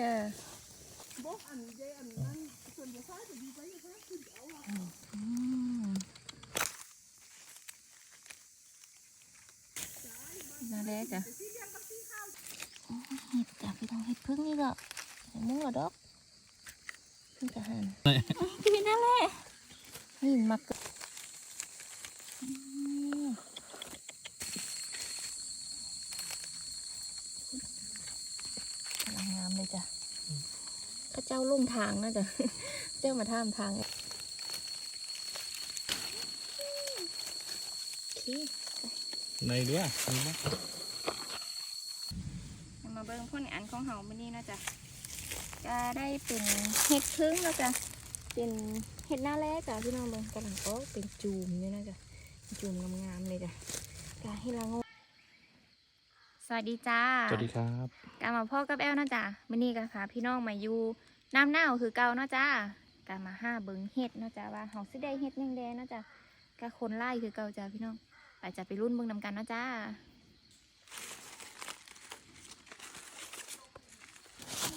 จ้าบอกอันเจอันนั้นส่วนจะซ้ายจะดีไปจะซ้ายขึ้นเอาอะอืมน่าแรกจ้ะที่เลี้ยงกับที่ข้าวเห็ดจ้ะพี่น้องเห็ดพึ่งนี่ก็มุ้งเหรอดอกพึ่งทหารพี่นั่นแหละนี่มักอืมกำลังงามเลยจ้ะ ข้าเจ้าลงทางนะจ้ะเจ้ามาท่ามทางโอเคในเรือมีมั้ยมาเบิ่งพ่นอันของเฮามื้อนี้นะจ๊ะก็ได้เป็นเห็ดพึ่งแล้วจ้ะเป็นเห็ดหน้าแรกจ้ะพี่น้องเบิ่งกำลังออกเป็นจูมอยู่นะจ๊ะจูมงามๆเลยจ้ะก็ให้ละงง สวัสดีจ้าสวัสดีครับกลับมาพ่อกับแอลนะจ๊ะมื้อนี้ก็พาพี่น้องมาอยู่น้ำหนาวคือเก่าเนาะจ้าก็มาห้าเบิ่งเห็ดเนาะจ้ะว่าเฮาสิได้เห็ดแดงๆเนาะจ้ะก็คนไล่คือเก่าจ้ะพี่น้องไปจะไปรุ่นเบิ่งนำกันเนาะจ้า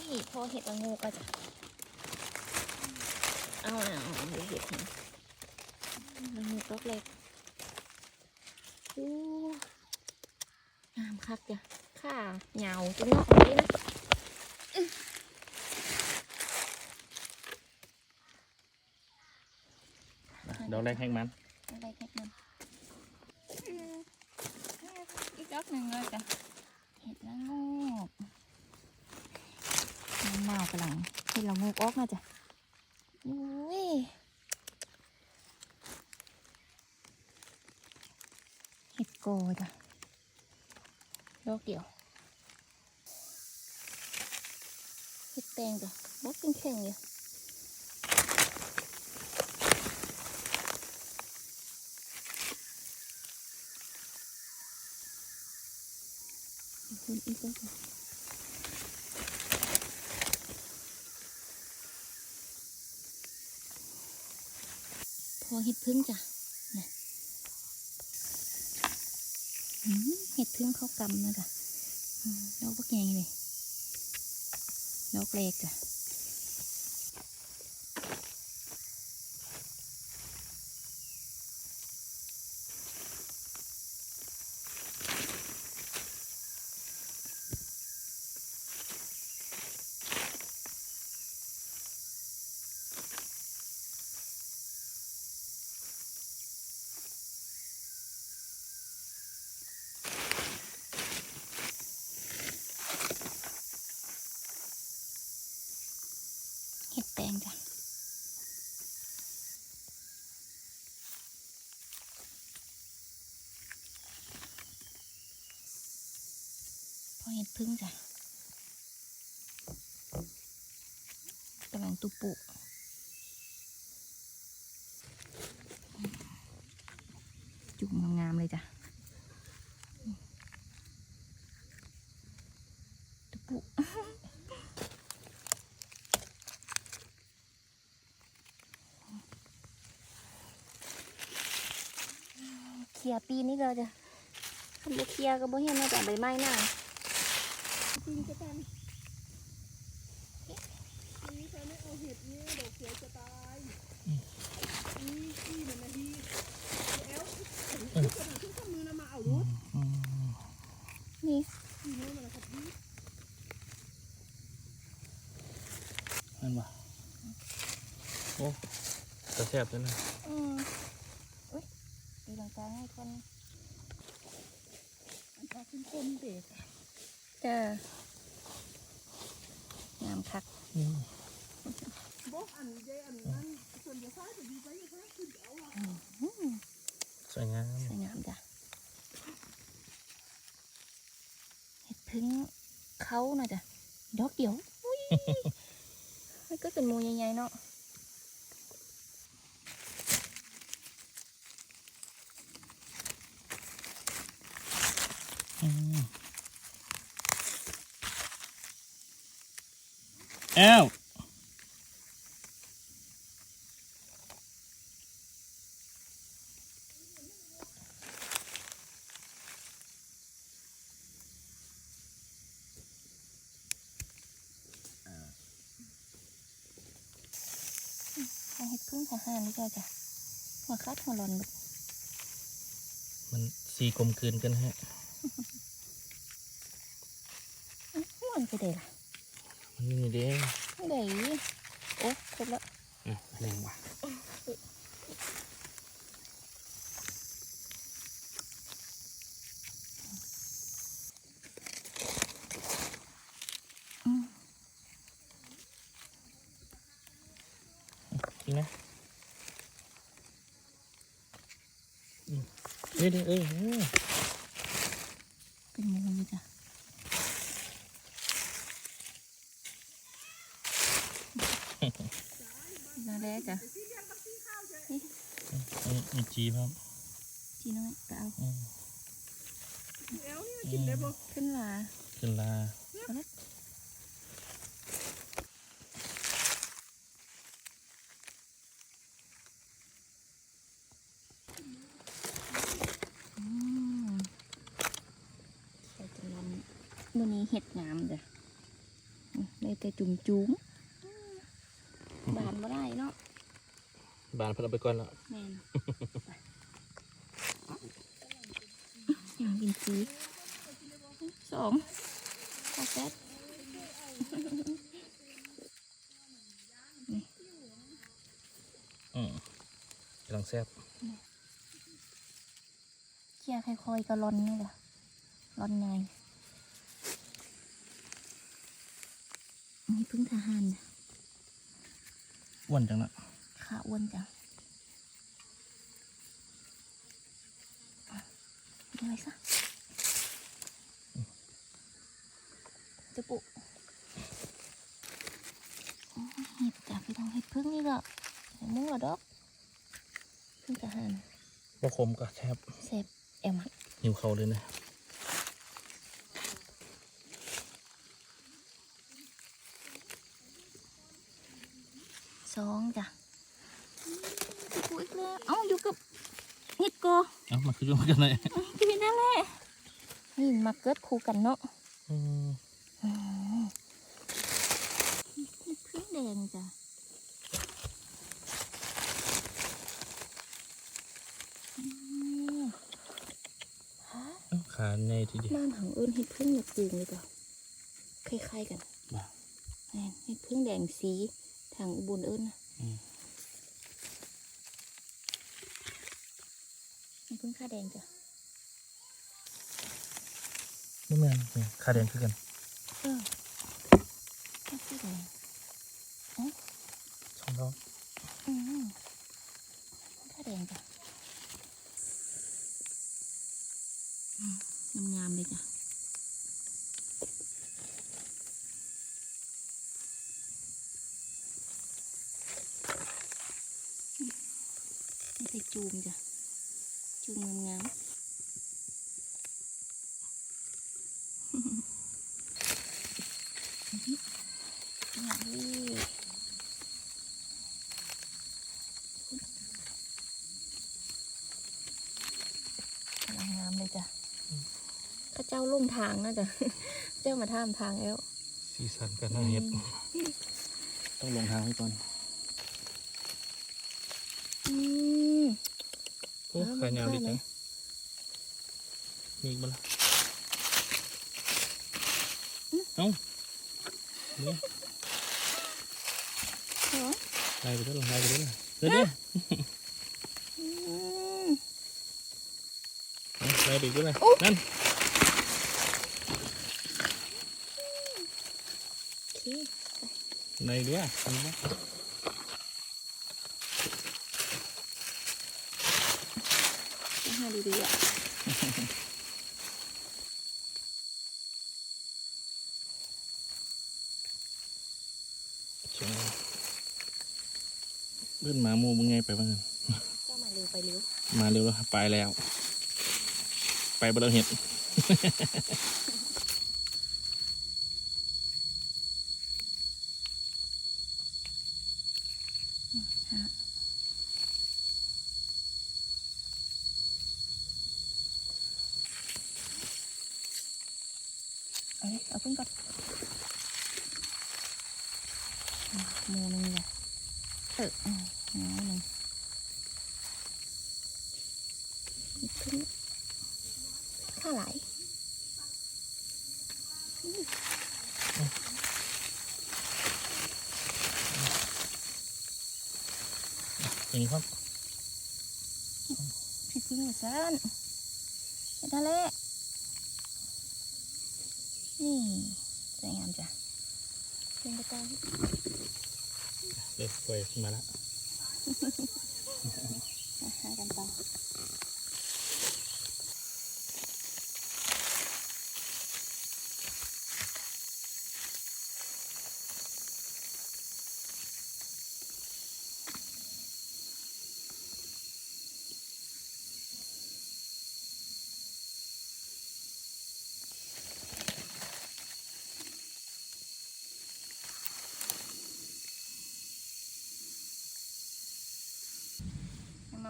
นี่พอเห็ดละงูก็จะเอาเอาเอาเดี๋ยวเห็ดเห็นละงูก็เล็กโอ้งาม คักจ้ะข้าเหงาจนงอกเลยนะดอกแรกแห้งมันอะไรเห็ดมันอืมอีกดอกหนึ่งเลยจ้ะเห็ดละงูน้ำหนาวกำลังเห็ดละงูออกนะจ้ะอุ้ยเห็ดโกจ้ะ ดอกเดียวเห็ดแตงจ้ะดอกแข็งๆอยู่คุณอีกแล้วพอเห็ดพึ่งจ้ะ อืม เห็ดพึ่งเขากำนะจ๊ะอืมดอกบักใหญ่เลยดอกเล็กจ้ะ พอเห็ดพึ่งจ้ะกำลังตุปุจุ่มงามๆเลยจ้ะตุปุเคลียปีนี้ก็จะทำบุเคียก็บ่เห็นมาจากใบไม้หน้า จริงจะตายนี่ใครไม่เอาเห็ดนี่ดอกสวยจะตายนี่ที่มันนะที่แอลทุกคนทุกคนมือนะมาเอารถนี่ที่นู้นมันนะครับพี่นั่นวะโอ้กระแทบเลยนะอืมอุ้ยตีลังกาให้คนอันตาขึ้นคมเด็ก จ้งามคักบอกอันเจอันนั้นส่วนจะซ้ายจะดีไปจะซ้ายขึ้นเอาอะอืมสวยงามสวยงามจ้ะเห็ดพึ่งเขาน่ะจ้ะดอกเดียวอุ้ยมันก็เป็นหมูใหญ่ๆเนาะอืม แอลเอาเห็ดพึ่งขาห้านี่ก็จะหัวคัดหัวหลอนมันสีกลมคืนกันฮะมันจะเด้ล่ะ มันนี่เด้เด้โอ้ครบแล้ว อะอันนี้ว่ะ อืม จริงนะอืมเอ้ยเด้อเอ้ยเอ้ย เป็นงูอยู่จ้ะนั่น แหละจ้ะนี่มีจีครับจีน้อยก็เอาอืมแอลนี่มันกินได้บ่ขึ้นมาขึ้นลาเอาละอืมใส่จำนวนมื้อนี้เห็ดงามเด้ออืมได้แต่จุ่มจุ้ม บานบ่ได้เนาะบานเพิ่นเอาไปก่อนแล้วแม่นอย่างกินซีสองข้าวแซ่บอืมกำลังแซ่บเคี่ยค่อยๆก็ร้อนนี่แหละร้อนในนี่พึ่งทหารนะ อ้วนจังนะขาอ้วนจังอะยังไงซะจะปุโอ้ยเห็ดจ้ะพี่ต้องเห็ดพึ่งนี่ก็ใส่มุ้งเหรอดอกพึ่งทหารบ่คมก็แซ่บเซฟเอ็มหิวเขาเลยนะ สองจ้ะจะปุอีกแล้วเอ้าอยู่กับเห็ดโกเอ้ามาคืออยู่กันเลยที่นั่นแหละนี่มาเกิดคู่กันเนาะอืมอืมนี่พึ่งแดงจ้ะอืมฮะเอ้าขาในทีเดียวบ้านของเอิญเห็ดพึ่งหยกจูงเลยจ้ะคล้ายๆกันบ่าแม่นเห็ดพึ่งแดงสี ทางอุบลเอิญนะอืมเห็ดพึ่งข้าแดงจ้ะบ่แม่นนี่ขาแดงคือกันเออข้าสีแดงสองดอกอืมข้าแดงจ้ะอืมงามๆเลยจ้ะ ไม่ใส่ จูมจ้ะ จูมงามๆนี่กำลังงามเลยจ้ะข้าเจ้าลุ่มทางนะจ๊ะเจ้ามาท่ามทางแล้วสีสันกันน่าเห็ดต้องลงทางไว้ก่อนอืม โอ้เอาขายาวดีมาจัเลงยมีอีกบ่ล่ะเอ้านี่เหรอไล่ไปด้วยล่ะไล่ไปด้วยล่ะเดี๋ยวเดี๋ยวอืมเอาไล่ไปอีกด้วยล่ะนั่นโอเคไล่ด้วยมีบ่จะหา ดีๆอะเชียงรายเลื่อนหมาหมูมึงไงไปบ้างเจ้ามาเร็วไปเร็ว มาเร็วแล้วไปแล้ว ไปบ่เราเห็ด เอาเลยเอาขึ้นก่อนมูนึงเลยเออน้อยหนึ่งขึ้นข้าไหลอย่างนี้ครับพี่พึ่งเหมือนกันได้แล้ว นี่สวยงามจ้ะเป็นกระตายเด็กป่วยขึ้นมาแล้วอะหากันต่อ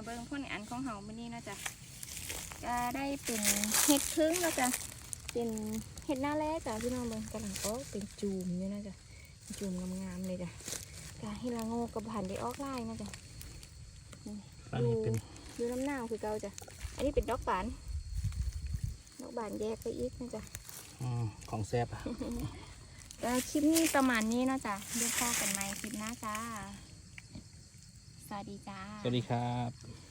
เบิ่งพ่นอันของเฮามื้อนี้เนาะจ๊ะก็ได้เป็นเห็ดพึ่งแล้วจ้ะเป็นเห็ดหน้าแรกจ้ะพี่น้องเบิ่งกำลังออกเป็นจูมอยู่นะจ๊ะจูมงามๆเลยจ้ะกาฮิลาโงกับผ่านได้ออกไล่นะจ๊ะอันนี้เป็นดูน้ำหนาวคือเก่าจ้ะอันนี้เป็นดอกบานดอกบานแยกไปอีกนะจ๊ะอมของแซ่บอะก็คลิปนี้ประมาณนี้เนาะจ๊ะเดี๋ยวพอกันใหม่คลิปหน้าจ้าส วัสดีจ้า สวัสดีครับ